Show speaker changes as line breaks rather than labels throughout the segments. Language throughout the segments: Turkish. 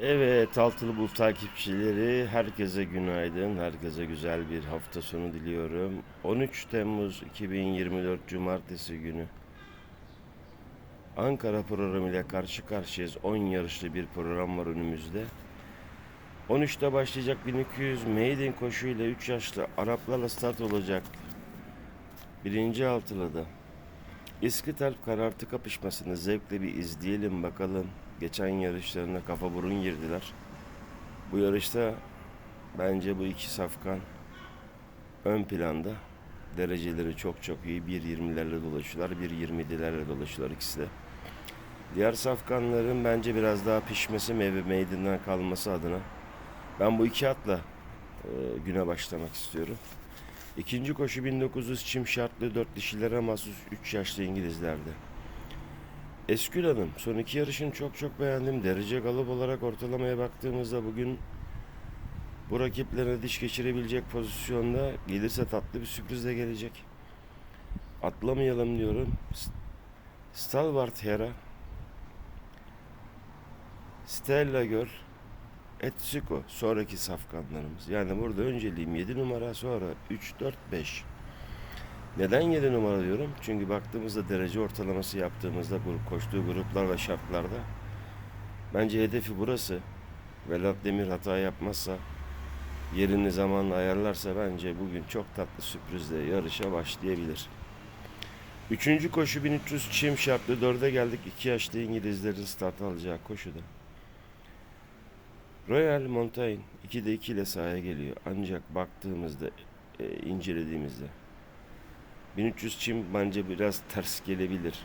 Evet, Altılı Bulut takipçileri, herkese günaydın, herkese güzel bir hafta sonu diliyorum. 13 Temmuz 2024 Cumartesi günü Ankara programıyla karşı karşıyayız. 10 yarışlı bir program var önümüzde. 13'te başlayacak 1200 maiden koşuyla 3 yaşlı Araplarla start olacak. Birinci altılıda. İskitalp karartı kapışmasını zevkle bir izleyelim bakalım. Geçen yarışlarına kafa burun girdiler. Bu yarışta bence bu iki safkan ön planda. Dereceleri çok çok iyi. 1.20'lerle dolaşıyorlar. 1.27'lerle dolaşıyorlar ikisi de. Diğer safkanların bence biraz daha pişmesi ve meydandan kalması adına ben bu iki atla e, güne başlamak istiyorum. İkinci koşu 1900 çim şartlı 4 dişilere mahsus 3 yaşlı İngilizlerde. Eskül Hanım son iki yarışını çok çok beğendim. Derece galop olarak ortalamaya baktığımızda bugün bu rakiplerine diş geçirebilecek pozisyonda gelirse tatlı bir sürprizle gelecek. Atlamayalım diyorum. Stalwart Hera Stella Girl Etsuko sonraki safkanlarımız. Yani burada önceliğim 7 numara sonra 3, 4, 5. Neden 7 numara diyorum? Çünkü baktığımızda derece ortalaması yaptığımızda grup koştuğu gruplar ve şartlarda bence hedefi burası. Velat Demir hata yapmazsa yerini zamanla ayarlarsa bence bugün çok tatlı sürprizle yarışa başlayabilir. Üçüncü koşu 1300 çim şartlı dörde geldik. iki yaşlı İngilizlerin start alacağı koşuda. Royal Mountain 2'de 2 ile sahaya geliyor. Ancak baktığımızda, e, incelediğimizde 1300 çim bence biraz ters gelebilir.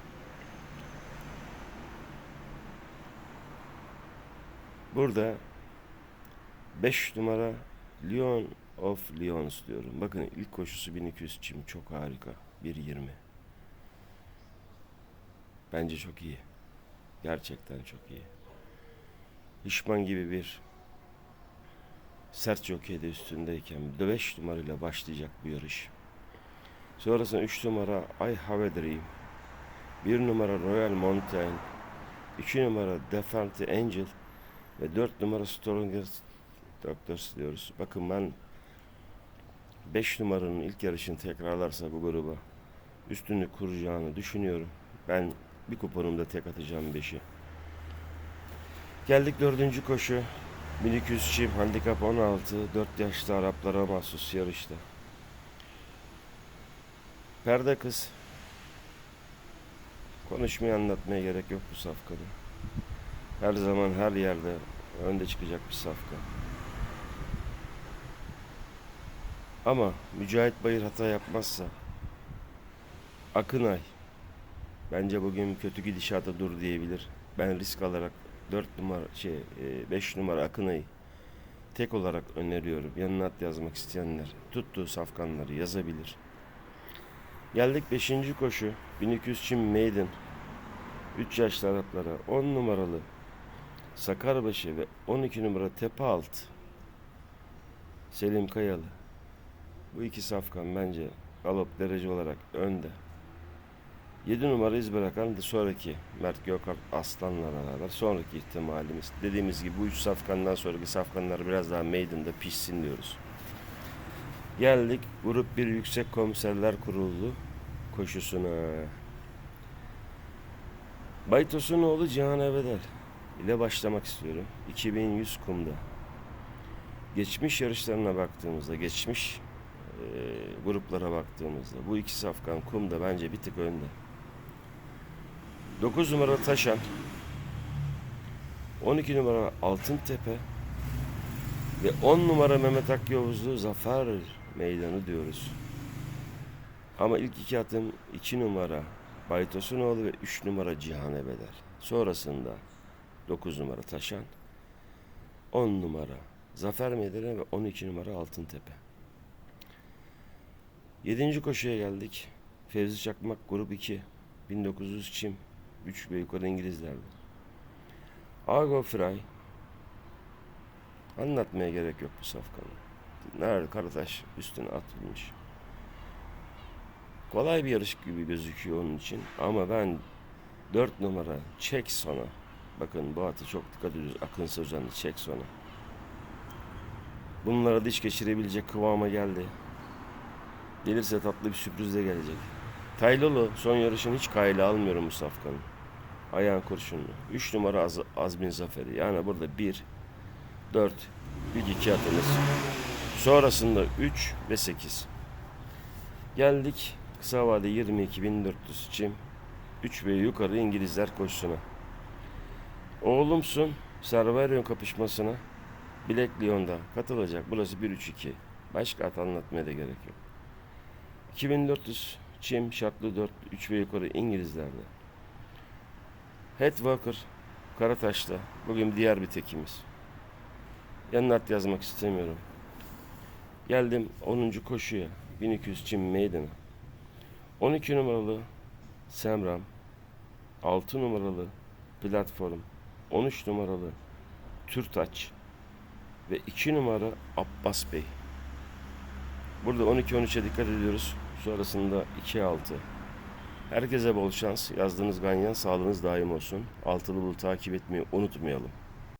Burada 5 numara Lion of Lions diyorum. Bakın ilk koşusu 1200 çim çok harika. 1.20. Bence çok iyi. Gerçekten çok iyi. Hişman gibi bir sert jokeyde üstündeyken 5 numarayla başlayacak bu yarış. Sonrasında 3 numara I Have a Dream. 1 numara Royal Mountain. 2 numara Defante Angel. Ve 4 numara Strongest Doctors diyoruz. Bakın ben 5 numaranın ilk yarışını tekrarlarsa bu gruba üstünlük kuracağını düşünüyorum. Ben bir kuponumda tek atacağım 5'i. Geldik dördüncü koşu. 1200 çim handikap 16. 4 yaşlı Araplara mahsus yarışta. Perde kız. Konuşmaya anlatmaya gerek yok bu safkanı. Her zaman her yerde önde çıkacak bir safka. Ama Mücahit Bayır hata yapmazsa Akınay bence bugün kötü gidişata dur diyebilir. Ben risk alarak 4 numara şey 5 numara Akınay'ı tek olarak öneriyorum. Yanına at yazmak isteyenler tuttuğu safkanları yazabilir. Geldik 5. koşu. 1200 çim maiden. 3 yaşlı Araplara 10 numaralı Sakarbaşı ve 12 numara Tepe Alt Selim Kayalı. Bu iki safkan bence galop derece olarak önde. 7 numara iz bırakan da sonraki Mert Gökalp Aslan'la beraber sonraki ihtimalimiz. Dediğimiz gibi bu üç safkandan sonraki safkanlar biraz daha maiden'da pişsin diyoruz. Geldik grup bir yüksek komiserler kurulu koşusuna. Baytos'un oğlu Cihan Ebedel ile başlamak istiyorum. 2100 kumda. Geçmiş yarışlarına baktığımızda, geçmiş e, gruplara baktığımızda bu iki safkan kumda bence bir tık önde. 9 numara Taşan 12 numara Altıntepe ve 10 numara Mehmet Akyavuzlu Zafer Meydanı diyoruz. Ama ilk iki atım 2 numara Baytosunoğlu ve 3 numara Cihan Ebeder. Sonrasında 9 numara Taşan, 10 numara Zafer Meydanı ve 12 numara Altıntepe. 7. koşuya geldik. Fevzi Çakmak grup 2. 1900 çim. 3 ve yukarı İngilizlerdi. Argo Fry. Anlatmaya gerek yok bu safkanı. Nerede Karataş üstüne atılmış. Kolay bir yarış gibi gözüküyor onun için. Ama ben 4 numara çek sona Bakın bu atı çok dikkat ediyoruz. Akın Sözen'i çek sonra. Bunlara diş geçirebilecek kıvama geldi. Gelirse tatlı bir sürpriz de gelecek. Taylolu son yarışını hiç kayla almıyorum bu safkanın. Ayağın kurşunlu. 3 numara Az Azmin Zaferi. Yani burada 1, 4, 1, 2 atımız. Sonrasında 3 ve 8. Geldik kısa vade 22.400 çim. 3 ve yukarı İngilizler koşusuna. Oğlumsun Serverion kapışmasına Bilek Lyon'da katılacak. Burası 1-3-2. Başka at anlatmaya da gerek yok. 2400 çim şartlı 4 3 ve yukarı İngilizlerde. Headwalker Karataş'ta. Bugün diğer bir tekimiz. Yanına at yazmak istemiyorum. Geldim 10. koşuya. 1200 çim meydana. 12 numaralı Semram. 6 numaralı platform. 13 numaralı Türtaç ve 2 numara Abbas Bey. Burada 12-13'e dikkat ediyoruz. Sonrasında 2-6. Herkese bol şans. Yazdığınız ganyan sağlığınız daim olsun. Altılı bulu takip etmeyi unutmayalım.